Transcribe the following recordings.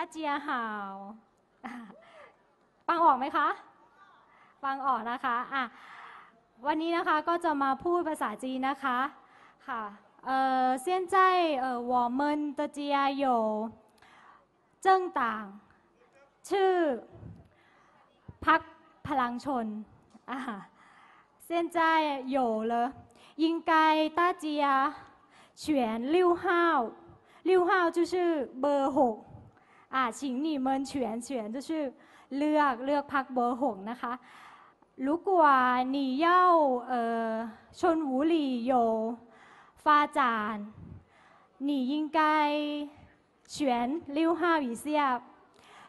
大家好อ่าฟังออกไหมคะ ฟังออกนะคะอ่ะวันนี้นะคะก็จะมาพูดภาษาจีนนะคะค่ะเอ่อ现在呃我们的家有政党ชื่อพรรคพลังชนอ่า现在有了应该大家选六号六号就是เบอร์หก อ่า请你们选选就是เลือกเลือกพรรคเบอร์หกนะคะ如果你要呃春武里有发展你应该选六号以下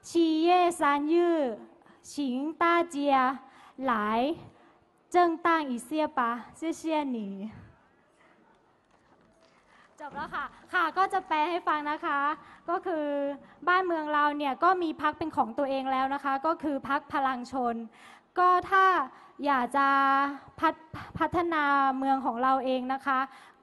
七月三日请大家来正当一下吧谢谢你 จบแล้วค่ะ ค่ะก็จะแปลให้ฟังนะคะ ก็คือบ้านเมืองเราเนี่ยก็มีพักเป็นของตัวเองแล้วนะคะ ก็คือพักพลังชน ก็ถ้าอยากจะพัฒพัฒนาเมืองของเราเองนะคะ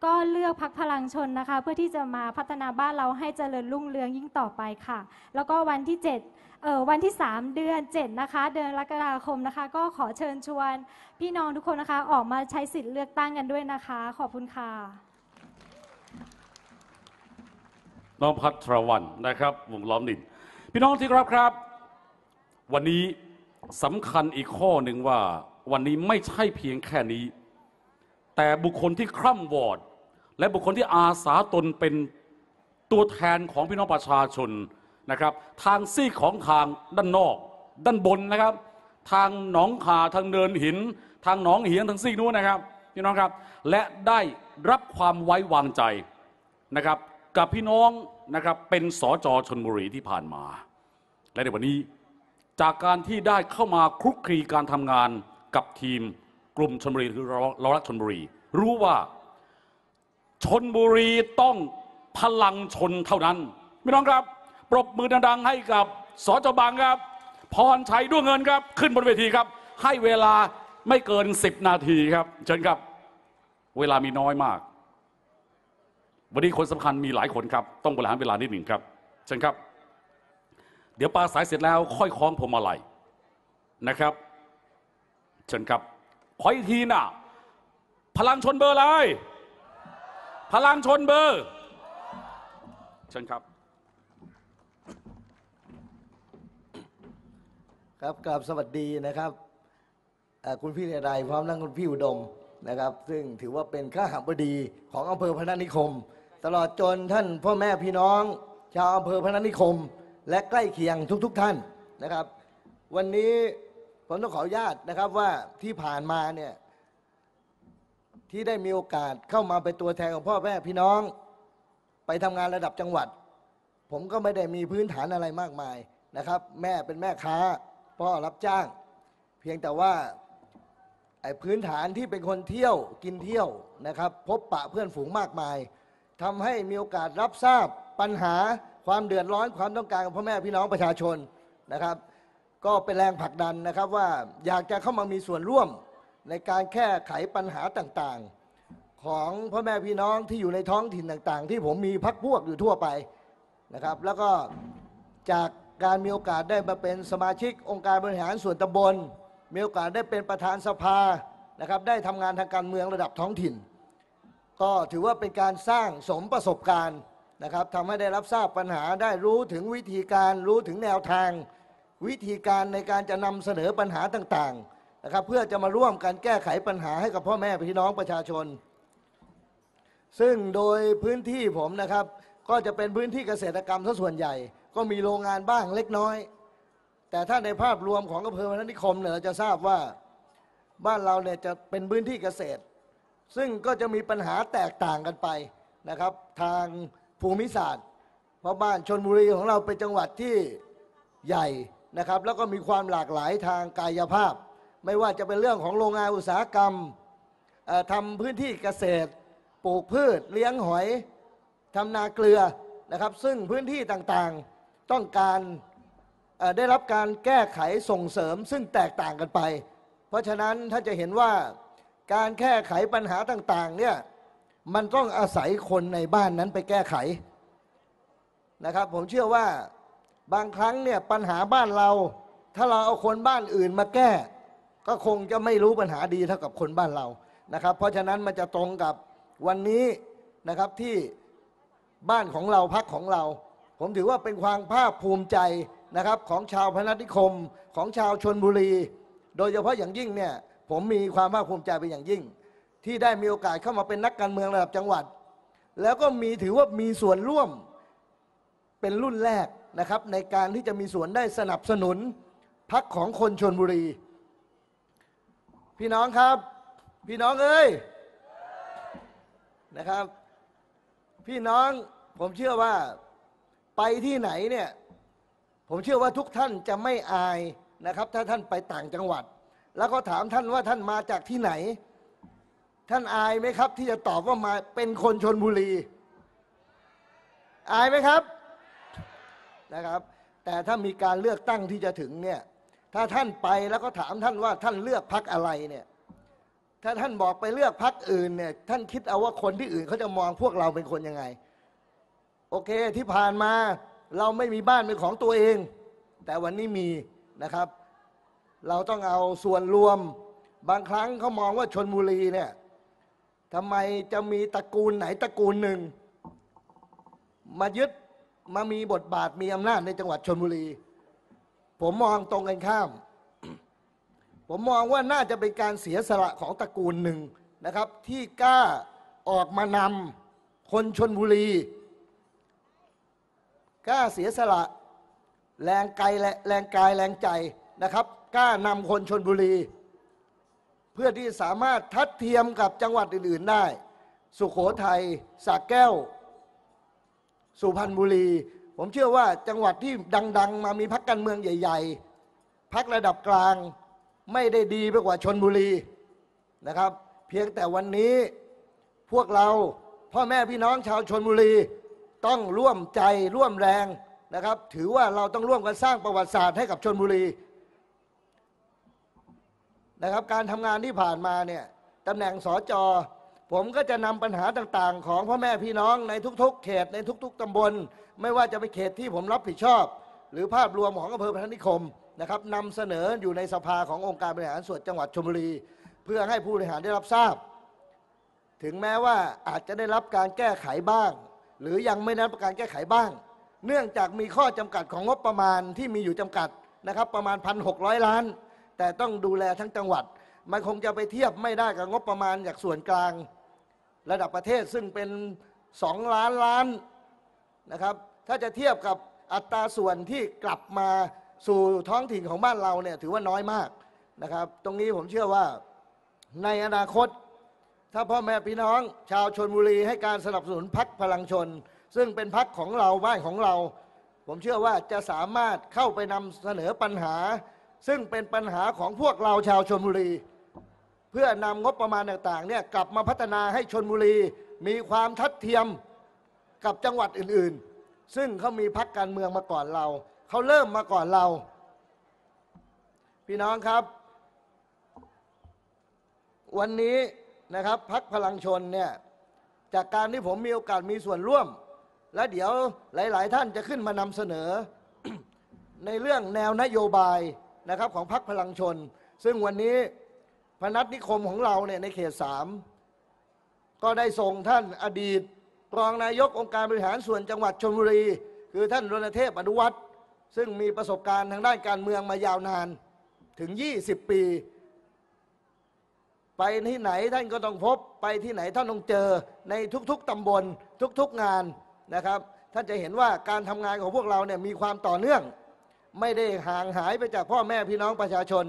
ก็เลือกพักพลังชนนะคะ เพื่อที่จะมาพัฒนาบ้านเราให้เจริญรุ่งเรืองยิ่งต่อไปค่ะ แล้วก็วันที่ 7 เออวันที่ 3 เดือน 7 นะคะ เดือนกรกฎาคมนะคะ ก็ขอเชิญชวน พี่น้องทุกคนนะคะออกมาใช้สิทธิ์เลือกตั้งกันด้วยนะคะ ขอบคุณค่ะ น้องพัทรวันนะครับ วงล้อมนินพี่น้องที่ครับครับ วันนี้สำคัญอีกข้อหนึ่งว่าวันนี้ไม่ใช่เพียงแค่นี้ แต่บุคคลที่คร่ำวอด และบุคคลที่อาสาตนเป็นตัวแทนของพี่น้องประชาชนนะครับ ทางซีกของทางด้านนอก ด้านบนนะครับ ทางหนองขาทางเนินหิน ทางหนองเหียงทางซีกนู้นนะครับพี่น้องครับ และได้รับความไว้วางใจนะครับ กับพี่น้องนะครับเป็นสจชนบุรีที่ผ่านมา และในวันนี้จากการที่ได้เข้ามาคลุกคลีการทำงานกับทีมกลุ่มชนบุรีคือเราเรารักชนบุรี รู้ว่าชนบุรีต้องพลังชนเท่านั้นพี่น้องครับ ปรบมือดังๆให้กับสจบังครับ พรชัยด้วงเงินครับ ขึ้นบนเวทีครับ ให้เวลาไม่เกิน 10 นาทีครับ เชิญครับ เวลามีน้อยมาก วันนี้คนสำคัญมีหลายคนครับ ต้องบริหารเวลานิดหนึ่งครับเชิญครับ เดี๋ยวปลาสายเสร็จแล้วค่อยคล้องพวงมาลัยนะครับเชิญครับขออีกทีนะพลังชนเบอร์อะไรพลังชนเบอร์เชิญครับ ครับกราบสวัสดีนะครับคุณพี่เรไรพร้อมทั้งคุณพี่อุดมนะครับ ซึ่งถือว่าเป็นข้าหบดีของอำเภอพนัสนิคม ตลอดจนท่านพ่อแม่พี่น้อง ชาวอำเภอพนัสนิคม และใกล้เคียงทุกๆทท่านนะครับ วันนี้ผมต้องขออนุญาตนะครับว่าที่ผ่านมาเนี่ยที่ได้มีโอกาสเข้ามาเป็นตัวแทนของพ่อแม่พี่น้อง ไปทำงานระดับจังหวัด ผมก็ไม่ได้มีพื้นฐานอะไรมากมายนะครับ แม่เป็นแม่ค้าพ่อรับจ้าง เพียงแต่ว่าไอ้พื้นฐานที่เป็นคนเที่ยวกินเที่ยวนะครับ พบปะเพื่อนฝูงมากมาย ทำให้มีโอกาสรับทราบปัญหาความเดือดร้อนความต้องการของพ่อแม่พี่น้องประชาชนนะครับ ก็เป็นแรงผลักดันนะครับว่าอยากจะเข้ามามีส่วนร่วมในการแก้ไขปัญหาต่างๆ ของพ่อแม่พี่น้องที่อยู่ในท้องถิ่นต่างๆ ที่ผมมีพักพวกอยู่ทั่วไปนะครับ แล้วก็จากการมีโอกาสได้มาเป็นสมาชิกองค์การบริหารส่วนตำบล มีโอกาสได้เป็นประธานสภานะครับ ได้ทำงานทางการเมืองระดับท้องถิ่น ก็ถือว่าเป็นการสร้างสมประสบการณ์นะครับทำให้ได้รับทราบปัญหาได้รู้ถึงวิธีการรู้ถึงแนวทาง วิธีการในการจะนำเสนอปัญหาต่างๆนะครับเพื่อจะมาร่วมกันแก้ไขปัญหาให้กับพ่อแม่พี่น้องประชาชน ซึ่งโดยพื้นที่ผมนะครับ ก็จะเป็นพื้นที่เกษตรกรรมซะส่วนใหญ่ ก็มีโรงงานบ้างเล็กน้อย แต่ถ้าในภาพรวมของอำเภอพนัสนิคมเนี่ยเราจะทราบว่าบ้านเราเนี่ยจะเป็นพื้นที่เกษตร ซึ่งก็จะมีปัญหาแตกต่างกันไปนะครับ ทางภูมิศาสตร์ เพราะบ้านชนบุรีของเราเป็นจังหวัดที่ใหญ่นะครับ แล้วก็มีความหลากหลายทางกายภาพ ไม่ว่าจะเป็นเรื่องของโรงงานอุตสาหกรรมทำพื้นที่เกษตร ปลูกพืช เลี้ยงหอยทำนาเกลือนะครับ ซึ่งพื้นที่ต่างๆต้องการได้รับการแก้ไขส่งเสริมซึ่งแตกต่างกันไป เพราะฉะนั้นถ้านจะเห็นว่า การแก้ไขปัญหาต่างๆเนี่ยมันต้องอาศัยคนในบ้านนั้นไปแก้ไขนะครับ ผมเชื่อว่าบางครั้งเนี่ยปัญหาบ้านเรา ถ้าเราเอาคนบ้านอื่นมาแก้ ก็คงจะไม่รู้ปัญหาดีเท่ากับคนบ้านเรานะครับ เพราะฉะนั้นมันจะตรงกับวันนี้นะครับที่บ้านของเราพักของเรา ผมถือว่าเป็นความภาคภูมิใจนะครับของชาวพนัสนิคมของชาวชนบุรี โดยเฉพาะอย่างยิ่งเนี่ย ผมมีความภาคภูมิใจเป็นอย่างยิ่ง ที่ได้มีโอกาสเข้ามาเป็นนักการเมืองระดับจังหวัด แล้วก็มีถือว่ามีส่วนร่วมเป็นรุ่นแรกนะครับในการที่จะมีส่วนได้สนับสนุนพักของคนชนบุรี พี่น้องครับ พี่น้องเอ้ยนะครับ พี่น้องผมเชื่อว่าไปที่ไหนเนี่ยผมเชื่อว่าทุกท่านจะไม่อายนะครับ ถ้าท่านไปต่างจังหวัด แล้วก็ถามท่านว่าท่านมาจากที่ไหน ท่านอายไหมครับ ที่จะตอบว่ามาเป็นคนชนบุรี อายไหมครับนะครับ แต่ถ้ามีการเลือกตั้งที่จะถึงเนี่ยถ้าท่านไปแล้วก็ถามท่านว่าท่านเลือกพักอะไรเนี่ยถ้าท่านบอกไปเลือกพักอื่นเนี่ยท่านคิดเอาว่าคนที่อื่นเขาจะมองพวกเราเป็นคนยังไง โอเคที่ผ่านมาเราไม่มีบ้านเป็นของตัวเอง แต่วันนี้มีนะครับ เราต้องเอาส่วนรวม บางครั้งเขามองว่าชนบุรีเนี่ยทำไมจะมีตระกูลไหนตระกูลหนึ่ง มายึดมามีบทบาทมีอำนาจในจังหวัดชนบุรี ผมมองตรงกันข้าม ผมมองว่าน่าจะเป็นการเสียสละของตระกูลหนึ่งนะครับ ที่กล้าออกมานำคนชนบุรีกล้าเสียสละแรงกายแรงกายแรงใจนะครับ กล้านำคนชนบุรี เพื่อที่สามารถทัดเทียมกับจังหวัดอื่น ๆได้ สุขโขทัยสระแก้ว สุพรรณบุรี ผมเชื่อว่าจังหวัดที่ดัง ๆ มามีพักการเมืองใหญ่ ๆพักระดับกลางไม่ได้ดีไปกว่าชนบุรีนะครับ เพียงแต่วันนี้พวกเราพ่อแม่พี่น้องชาวชนบุรีต้องร่วมใจร่วมแรงนะครับ ถือว่าเราต้องร่วมกันสร้างประวัติศาสตร์ให้กับชนบุรี นะครับ การทำงานที่ผ่านมาเนี่ยตำแหน่งสอจอผมก็จะนำปัญหาต่างๆ ของพ่อแม่พี่น้องในทุก ๆ เขตในทุก ๆตำบล ไม่ว่าจะเป็นเขตที่ผมรับผิดชอบ หรือภาพรวมของอำเภอพนัสนิคมนะครับนำเสนออยู่ในสภาขององค์การบริหารส่วนจังหวัดชลบุรี เพื่อให้ผู้บริหารได้รับทราบ ถึงแม้ว่าอาจจะได้รับการแก้ไขบ้าง หรือยังไม่ได้รับการแก้ไขบ้าง เนื่องจากมีข้อจำกัดของงบประมาณที่มีอยู่จำกัดนะครับประมาณ 1,600 ล้าน แต่ต้องดูแลทั้งจังหวัด มันคงจะไปเทียบไม่ได้กับงบประมาณจากส่วนกลาง ระดับประเทศซึ่งเป็น2ล้านล้านนะครับ ถ้าจะเทียบกับอัตราส่วนที่กลับมาสู่ท้องถิ่นของบ้านเราเนี่ยถือว่าน้อยมากนะครับ ตรงนี้ผมเชื่อว่าในอนาคต ถ้าพ่อแม่พี่น้อง ชาวชนบุรีให้การสนับสนุนพักพลังชน ซึ่งเป็นพักของเราบ้านของเรา ผมเชื่อว่าจะสามารถเข้าไปนำเสนอปัญหา ซึ่งเป็นปัญหาของพวกเราชาวชนบุรี เพื่อนำงบประมาณต่างๆเนี่ยกลับมาพัฒนาให้ชนบุรี มีความทัดเทียมกับจังหวัดอื่นๆ ซึ่งเขามีพักการเมืองมาก่อนเรา เขาเริ่มมาก่อนเรา พี่น้องครับ วันนี้นะครับพักพลังชนเนี่ยจากการที่ผมมีโอกาสมีส่วนร่วม และเดี๋ยวหลาย ๆ ท่านจะขึ้นมานำเสนอ ในเรื่องแนวนโยบาย นะครับของพักพลังชน ซึ่งวันนี้พนัสนิคมของเราเนี่ยในเขตสามก็ได้ส่งท่านอดีตรองนายกองค์การบริหารส่วนจังหวัดชลบุรี คือท่านรณเทพอนุวัฒน์ซึ่งมีประสบการณ์ทางด้านการเมืองมายาวนานถึง 20 ปี ไปที่ไหนท่านก็ต้องพบไปที่ไหนท่านต้องเจอในทุกๆตำบลทุกๆงานนะครับ ท่านจะเห็นว่าการทำงานของพวกเราเนี่ยมีความต่อเนื่อง ไม่ได้ห่างหายไปจากพ่อแม่พี่น้องประชาชน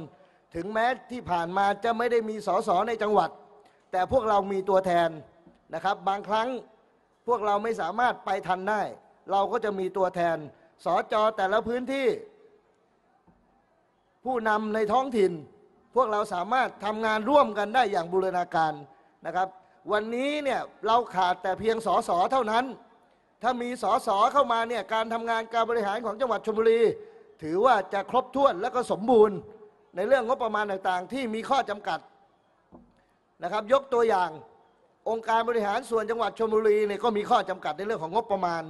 ถึงแม้ที่ผ่านมาจะไม่ได้มีสสในจังหวัด แต่พวกเรามีตัวแทนนะครับ บางครั้งพวกเราไม่สามารถไปทันได้ เราก็จะมีตัวแทนสจแต่ละพื้นที่ ผู้นำในท้องถิ่น พวกเราสามารถทำงานร่วมกันได้อย่างบูรณาการนะครับ วันนี้เนี่ยเราขาดแต่เพียงสอสอเท่านั้น ถ้ามีสอสอเข้ามาเนี่ยการทำงานการบริหารของจังหวัดชลบุรี ถือว่าจะครบถ้วนและก็สมบูรณ์ในเรื่องงบประมาณต่างๆ ที่มีข้อจำกัดนะครับ ยกตัวอย่างองค์การบริหารส่วนจังหวัดชลบุรีเนี่ยก็มีข้อจำกัดในเรื่องของงบประมาณ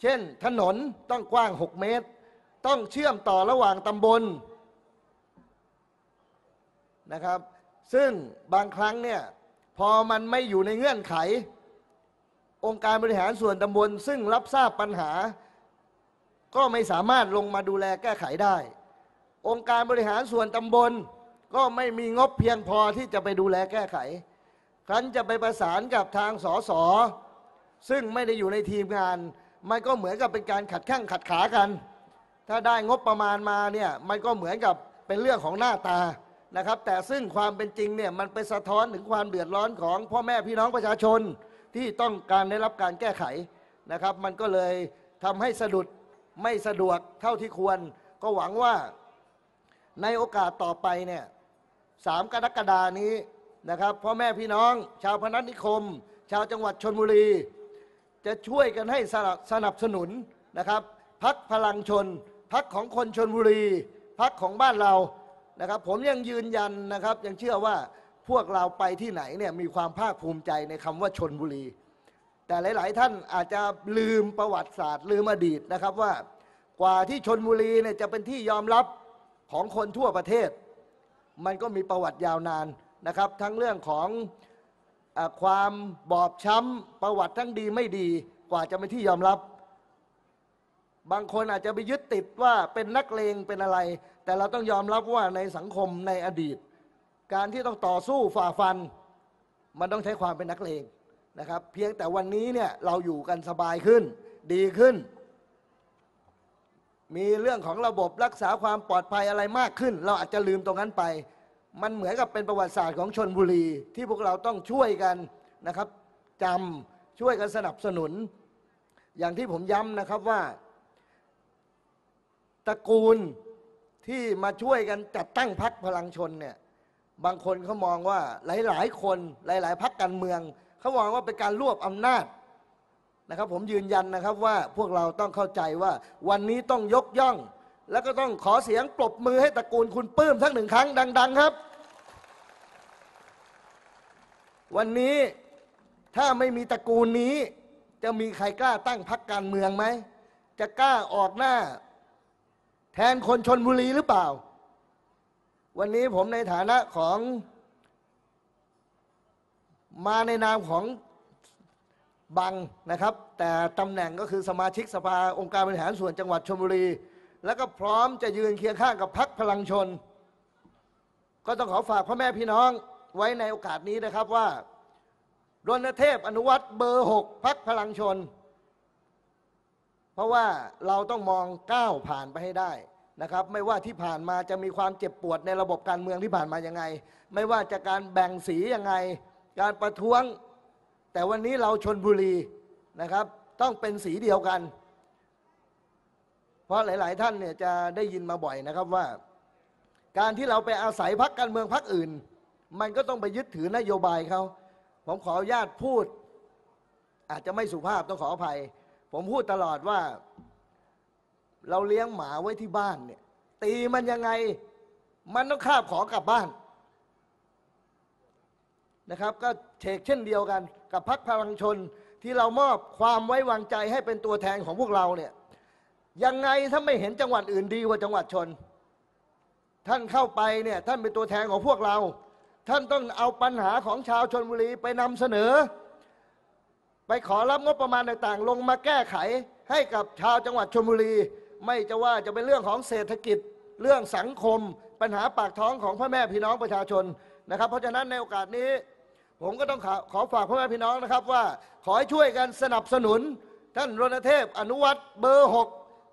เช่น ถนนต้องกว้าง 6 เมตร ต้องเชื่อมต่อระหว่างตำบลนะครับ ซึ่งบางครั้งเนี่ยพอมันไม่อยู่ในเงื่อนไข องค์การบริหารส่วนตำบล ซึ่งรับทราบปัญหา ก็ไม่สามารถลงมาดูแลแก้ไขได้ องค์การบริหารส่วนตำบล ก็ไม่มีงบเพียงพอที่จะไปดูแลแก้ไข ครั้นจะไปประสานกับทางสสซึ่งไม่ได้อยู่ในทีมงาน มันก็เหมือนกับเป็นการขัดข้งขัดขากัน ถ้าได้งบประมาณมาเนี่ยมันก็เหมือนกับเป็นเรื่องของหน้าตานะครับ แต่ซึ่งความเป็นจริงเนี่ยมันไปสะท้อนถึงความเดือดร้อนของพ่อแม่พี่น้องประชาชนที่ต้องการได้รับการแก้ไขนะครับ มันก็เลยทำให้สะดุด ไม่สะดวกเท่าที่ควร ก็หวังว่าในโอกาสต่อไปเนี่ยสามกรกฎานี้นะครับพ่อแม่พี่น้อง ชาวพนัสนิคม ชาวจังหวัดชนบุรี จะช่วยกันให้สนับสน,บสนุนนะครับพักพลังชน พักของคนชนบุรี พักของบ้านเรานะครับ ผมยังยืนยันนะครับ ยังเชื่อว่าพวกเราไปที่ไหนเนี่ยมีความภาคภูมิใจในคำว่าชนบุรี แต่หลาย ๆ ท่านอาจจะลืมประวัติศาสตร์ ลืมอดีตนะครับว่ากว่าที่ชนบุรีเนี่ยจะเป็นที่ยอมรับของคนทั่วประเทศ มันก็มีประวัติยาวนานนะครับ ทั้งเรื่องของอความบอบช้ำประวัติทั้งดีไม่ดีกว่าจะเป็นที่ยอมรับ บางคนอาจจะไปยึดติดว่าเป็นนักเลงเป็นอะไร แต่เราต้องยอมรับว่าในสังคมในอดีต การที่ต้องต่อสู้ฝ่าฟัน มันต้องใช้ความเป็นนักเลง นะครับ เพียงแต่วันนี้เนี่ยเราอยู่กันสบายขึ้น ดีขึ้น มีเรื่องของระบบรักษาความปลอดภัยอะไรมากขึ้น เราอาจจะลืมตรงนั้นไป มันเหมือนกับเป็นประวัติศาสตร์ของชนบุรี ที่พวกเราต้องช่วยกันนะครับจำช่วยกันสนับสนุน อย่างที่ผมย้ำนะครับว่าตระกูลที่มาช่วยกันจัดตั้งพักพลังชนเนี่ยบางคนเขามองว่าหลาย ๆ คนหลาย ๆ พักการเมือง เขามองว่าเป็นการรวบอำนาจนะครับ ผมยืนยันนะครับว่าพวกเราต้องเข้าใจว่าวันนี้ต้องยกย่อง แล้วก็ต้องขอเสียงปรบมือให้ตระกูลคุณปื้มทั้งหนึ่งครั้งดัง ๆ ครับ วันนี้ถ้าไม่มีตระกูลนี้ จะมีใครกล้าตั้งพักการเมืองไหมจะกล้าออกหน้า แทนคนชนบุรีหรือเปล่า วันนี้ผมในฐานะของ มาในนามของบังนะครับ แต่ตำแหน่งก็คือสมาชิกสภาองค์การบริหารส่วนจังหวัดชลบุรี แล้วก็พร้อมจะยืนเคียงข้างกับพักพลังชน ก็ต้องขอฝากพ่อแม่พี่น้องไว้ในโอกาสนี้นะครับว่ารณเทพอนุวัตรเบอร์หกพักพลังชน เพราะว่าเราต้องมองก้าวผ่านไปให้ได้นะครับ ไม่ว่าที่ผ่านมาจะมีความเจ็บปวดในระบบการเมืองที่ผ่านมายังไง ไม่ว่าจะการแบ่งสียังไง การประท้วง แต่วันนี้เราชนบุรีนะครับ ต้องเป็นสีเดียวกัน เพราะหลาย ๆ ท่านเนี่ยจะได้ยินมาบ่อยนะครับว่า การที่เราไปอาศัยพักการเมืองพักอื่น มันก็ต้องไปยึดถือนโยบายเขาผมขออนุญาตพูด อาจจะไม่สุภาพต้องขออภัย ผมพูดตลอดว่า เราเลี้ยงหมาไว้ที่บ้านเนี่ยตีมันยังไง มันต้องคาบของกลับบ้าน นะครับ ก็เชกเช่นเดียวกัน กับพักพลังชนที่เรามอบความไว้วางใจให้เป็นตัวแทนของพวกเราเนี่ยยังไงถ้าไม่เห็นจังหวัดอื่นดีกว่าจังหวัดชน ท่านเข้าไปเนี่ยท่านเป็นตัวแทนของพวกเรา ท่านต้องเอาปัญหาของชาวชนบุรีไปนำเสนอ ไปขอรับงบประมาณต่างๆ ลงมาแก้ไขให้กับชาวจังหวัดชลบุรี ไม่จะว่าจะเป็นเรื่องของเศรษฐกิจเรื่องสังคม ปัญหาปากท้องของพ่อแม่พี่น้องประชาชนนะครับ เพราะฉะนั้นในโอกาสนี้ ผมก็ต้องขอขอฝากพ่อแม่พี่น้องนะครับว่า ขอให้ช่วยกันสนับสนุน ท่านรณเทพอนุวัตรเบอร์หก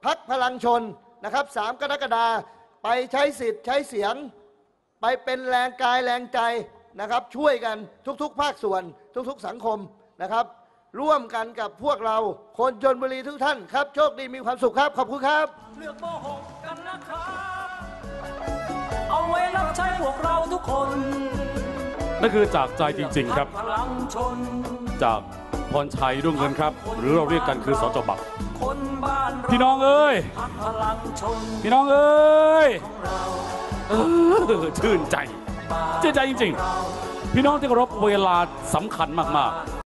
พักพลังชนนะครับสามกรกฎาไปใช้สิทธิ์ใช้เสียง ไปเป็นแรงกายแรงใจนะครับ ช่วยกันทุกๆ ภาคส่วน ทุกๆ สังคมนะครับ ร่วมกันกับพวกเราคนชนบุรีทุกท่านครับ โชคดีมีความสุขครับ ขอบคุณครับ เลือกโมหกกันนะครับ เอาไว้รับใช้พวกเราทุกคน นั่นคือจากใจจริง ๆ ครับ จากพรชัยรุ่งเงินครับ หรือเราเรียกกันคือสจบักคนบ้านเราพี่น้องเอ้ยพี่น้องเอ้ยเออชื่นใจชื่นใจจริง ๆ พี่น้องที่เคารพเวลาสำคัญมาก ๆ